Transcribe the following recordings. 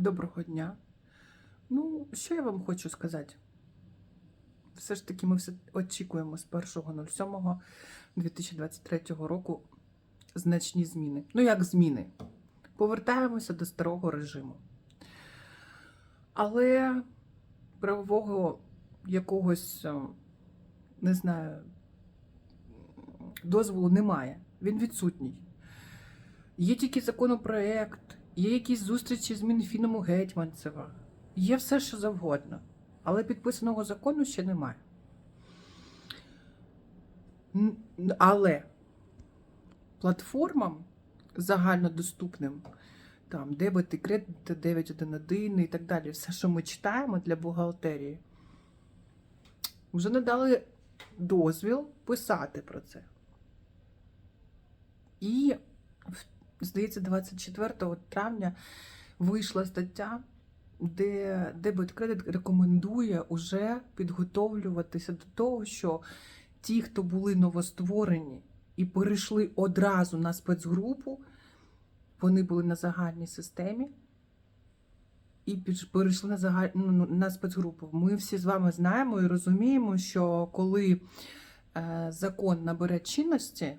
Доброго дня. Ну, що я вам хочу сказати? Все ж таки, ми все очікуємо з 1.07.2023 року значні зміни. Ну, як зміни? Повертаємося до старого режиму. Але правового якогось, е, не знаю, дозволу немає. Він відсутній. Є тільки законопроект, є якісь зустрічі з Мінфіном у Гетьманцева, є все, що завгодно. Але підписаного закону ще немає. Але платформам загальнодоступним, там дебети, кредити 911 і так далі, все, що ми читаємо для бухгалтерії, вже не дали дозвіл писати про це. І, здається, 24 травня вийшла стаття, де дебет кредит рекомендує уже підготовлюватися до того, що ті, хто були новостворені і перейшли одразу на спецгрупу, вони були на загальній системі. І перейшли на загаль... ну, ну, на спецгрупу. Ми всі з вами знаємо і розуміємо, що коли е, закон набере чинності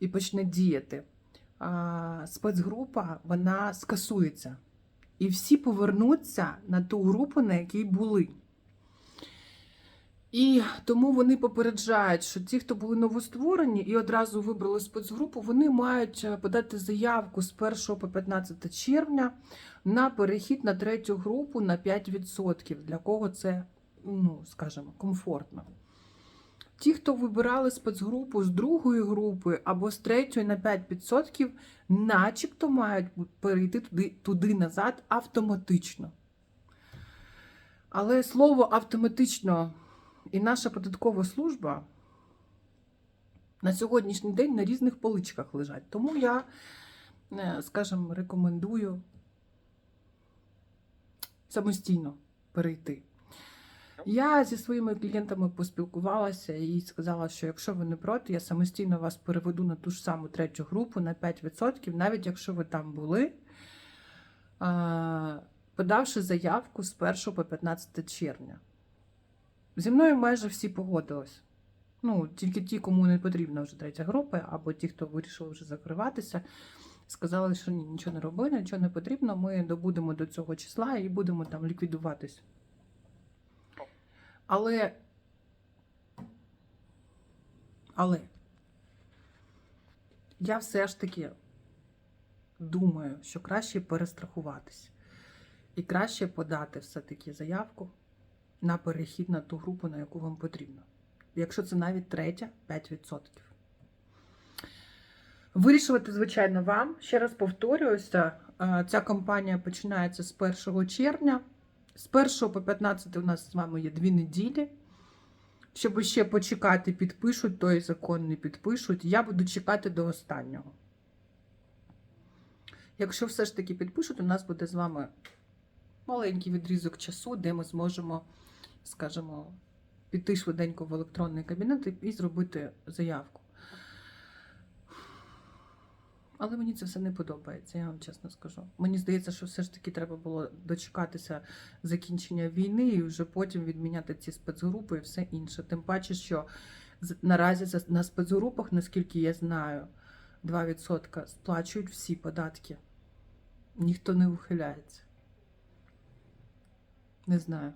і почне діяти, спецгрупа вона скасується. І всі повернуться на ту групу, на якій були. І тому вони попереджають, що ті, хто були новостворені і одразу вибрали спецгрупу, вони мають е, подати заявку з 1 по 15 червня на перехід на третю групу на 5%. Для кого це, ну, скажімо, комфортно. Ті, хто вибирали спецгрупу з другої групи або з третьої на 5%, начебто мають перейти туди, туди назад автоматично. Але слово автоматично і наша податкова служба на сьогоднішній день на різних поличках лежать. Тому я, е, скажімо, рекомендую самостійно перейти. Я зі своїми клієнтами поспілкувалася і сказала, що якщо ви не проти, я самостійно вас переведу на ту ж саму третю групу на 5%, навіть якщо ви там були, подавши заявку з 1 по 15 червня. Зі мною майже всі погодились. Ну, тільки ті, кому не потрібна вже третя група, або ті, хто вирішили вже закриватися, сказали, що ні, нічого не роби, нічого не потрібно. Ми добудемо до цього числа і будемо там ліквідуватись. Але. Але я все ж таки думаю, що краще перестрахуватись. І краще подати все-таки заявку на перехід на ту групу, на яку вам потрібно. Якщо це навіть третя, 5%. Вирішувати, звичайно, вам. Ще раз повторююся, е, ця кампанія починається з 1 червня. З 1 по 15 у нас з вами є дві неділі. Щоб ще почекати, підпишуть, той закон не підпишуть. Я буду чекати до останнього. Якщо все ж таки підпишуть, у нас буде з вами маленький відрізок часу, де ми зможемо, скажімо, піти швиденько в електронний кабінет і- зробити заявку. Але мені це все не подобається, я вам чесно скажу. Мені здається, що все ж таки треба було дочекатися закінчення війни і вже потім відміняти ці спецгрупи і все інше. Тим паче, що наразі на спецгрупах, наскільки я знаю, 2% сплачують всі податки. Ніхто не ухиляється. Не знаю.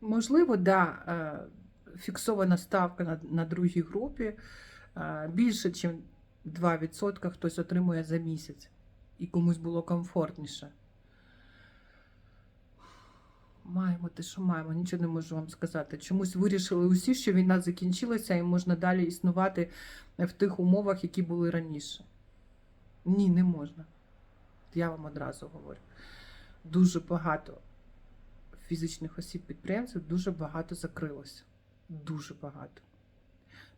Можливо, да, е, фіксована ставка на, на другій групі е, більше, ніж 2% хтось отримує за місяць, і комусь було комфортніше. Маємо те, що маємо, нічого не можу вам сказати. Чомусь вирішили усі, що війна закінчилася і можна далі існувати в тих умовах, які були раніше. Ні, не можна. Я вам одразу говорю. Дуже багато фізичних осіб підприємців дуже багато закрилося. Дуже багато.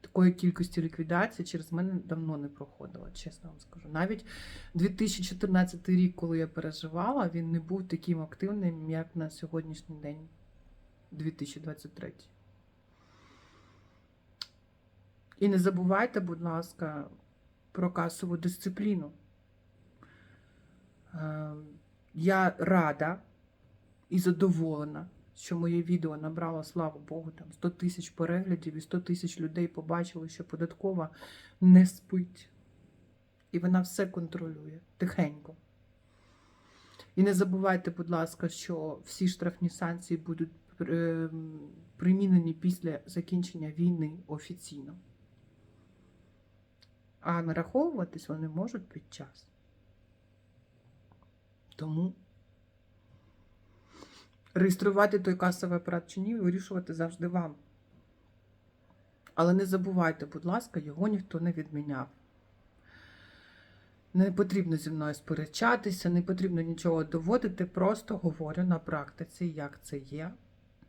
Такої кількості ліквідацій через мене давно не проходила, чесно вам скажу. Навіть 2014 рік, коли я переживала, він не був таким активним, як на сьогоднішній день, 2023. І не забувайте, будь ласка, про касову дисципліну. Е, Я рада і задоволена, що моє відео набрало, слава Богу, там 100 тисяч переглядів і 100 тисяч людей побачили, що податкова не спить. І вона все контролює тихенько. І не забувайте, будь ласка, що всі штрафні санкції будуть е, примінені після закінчення війни офіційно. А нараховуватись вони можуть під час. Тому реєструвати той касовий апарат чи ні, вирішувати завжди вам. Але не забувайте, будь ласка, його ніхто не відміняв. Не потрібно зі мною сперечатися, не потрібно нічого доводити, просто говорю на практиці, як це є,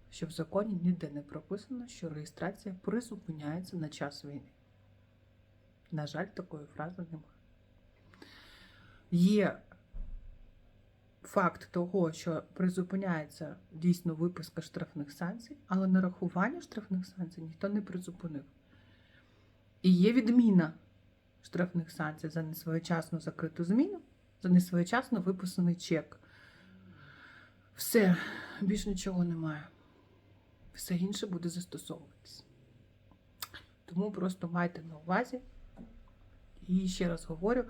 що в законі ніде не прописано, що реєстрація призупиняється на час війни. На жаль, такої фрази немає. Є факт того, що призупиняється дійсно виписка штрафних санкцій, але нарахування штрафних санкцій ніхто не призупинив. І є відміна штрафних санкцій за несвоєчасну закриту зміну, за несвоєчасно виписаний чек. Все, більш нічого немає. Все інше буде застосовуватись. Тому просто майте на увазі. І ще раз говорю: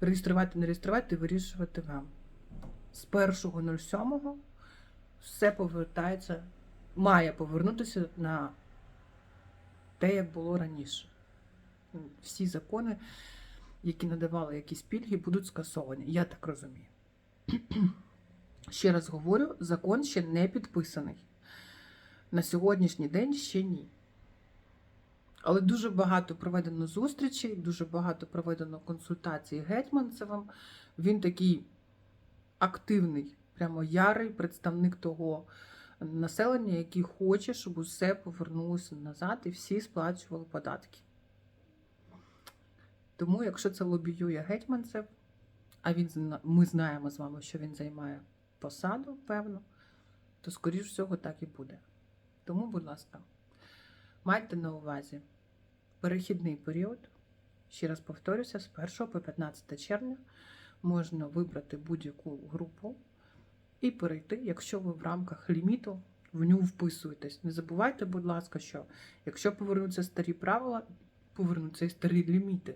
реєструвати, не реєструвати, вирішувати вам. З 1.07 все повертається, має повернутися на те, як було раніше. Всі закони, які надавали якісь пільги, будуть скасовані. Я так розумію. Ще раз говорю, закон ще не підписаний. На сьогоднішній день ще ні. Але дуже багато проведено зустрічей, дуже багато проведено консультацій гетьманцевим. Він такий активний, прямо ярий представник того населення, який хоче, щоб усе повернулося назад і всі сплачували податки. Тому, якщо це лобіює гетьманцев, а він ми знаємо з вами, що він займає посаду, певно, то, скоріш всього, так і буде. Тому, будь ласка, майте на увазі перехідний період, ще раз повторюся, з 1 по 15 червня можна вибрати будь-яку групу і перейти, якщо ви в рамках ліміту в нього вписуєтесь. Не забувайте, будь ласка, що якщо повернуться старі правила, повернуться і старі ліміти.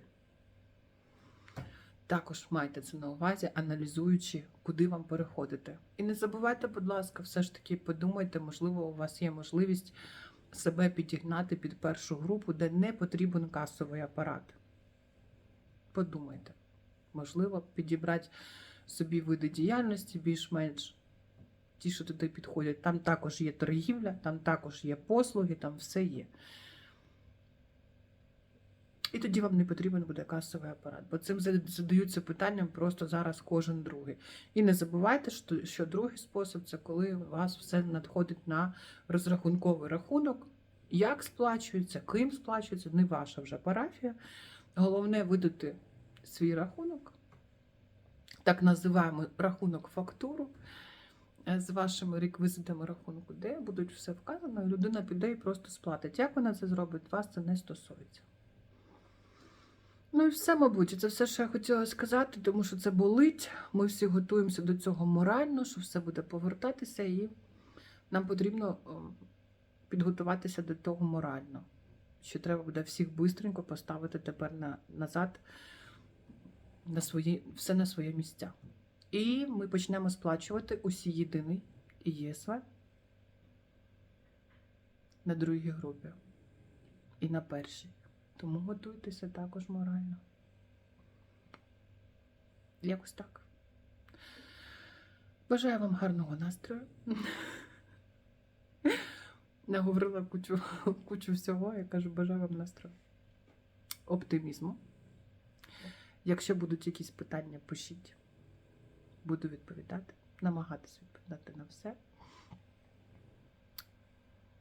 Також майте це на увазі, аналізуючи, куди вам переходити. І не забувайте, будь ласка, все ж таки подумайте, можливо, у вас є можливість себе підігнати під першу групу, де не потрібен касовий апарат. Подумайте. Можливо, підібрати собі види діяльності більш-менш ті, що туди підходять. Там також є торгівля, там також є послуги, там все є. І тоді вам не потрібен буде касовий апарат, бо цим задаються питанням просто зараз кожен другий. І не забувайте, що, другий спосіб це коли у вас все надходить на розрахунковий рахунок. Як сплачується, ким сплачується, не ваша вже парафія. Головне видати свій рахунок, так називаємо рахунок фактуру е, з вашими реквізитами рахунку, де будуть все вказано, і людина піде і просто сплатить. Як вона це зробить, вас це не стосується. Ну і все, мабуть, це все, що я хотіла сказати, тому що це болить. Ми всі готуємося до цього морально, що все буде повертатися, і нам потрібно підготуватися до того морально. Що треба буде всіх бистренько поставити тепер на, назад на свої, все на своє місця. І ми почнемо сплачувати усі єдиний ЄСВ на другій групі і на першій. Тому готуйтеся також морально. Якось так. Бажаю вам гарного настрою. Наговорила кучу, кучу всього, я кажу, бажаю вам настрою. Оптимізму. Якщо будуть якісь питання, пишіть. Буду відповідати, намагатися відповідати на все.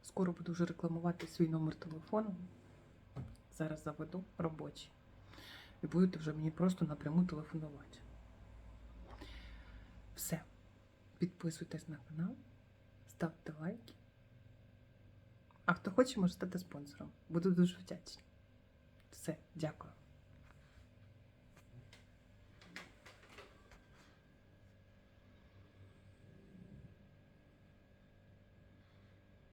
Скоро буду вже рекламувати свій номер телефону. Зараз заведу робочий. І будете вже мені просто напряму телефонувати. Все. Підписуйтесь на канал, ставте лайки. А хто хоче, може стати спонсором. Буду дуже вдячна. Все, дякую.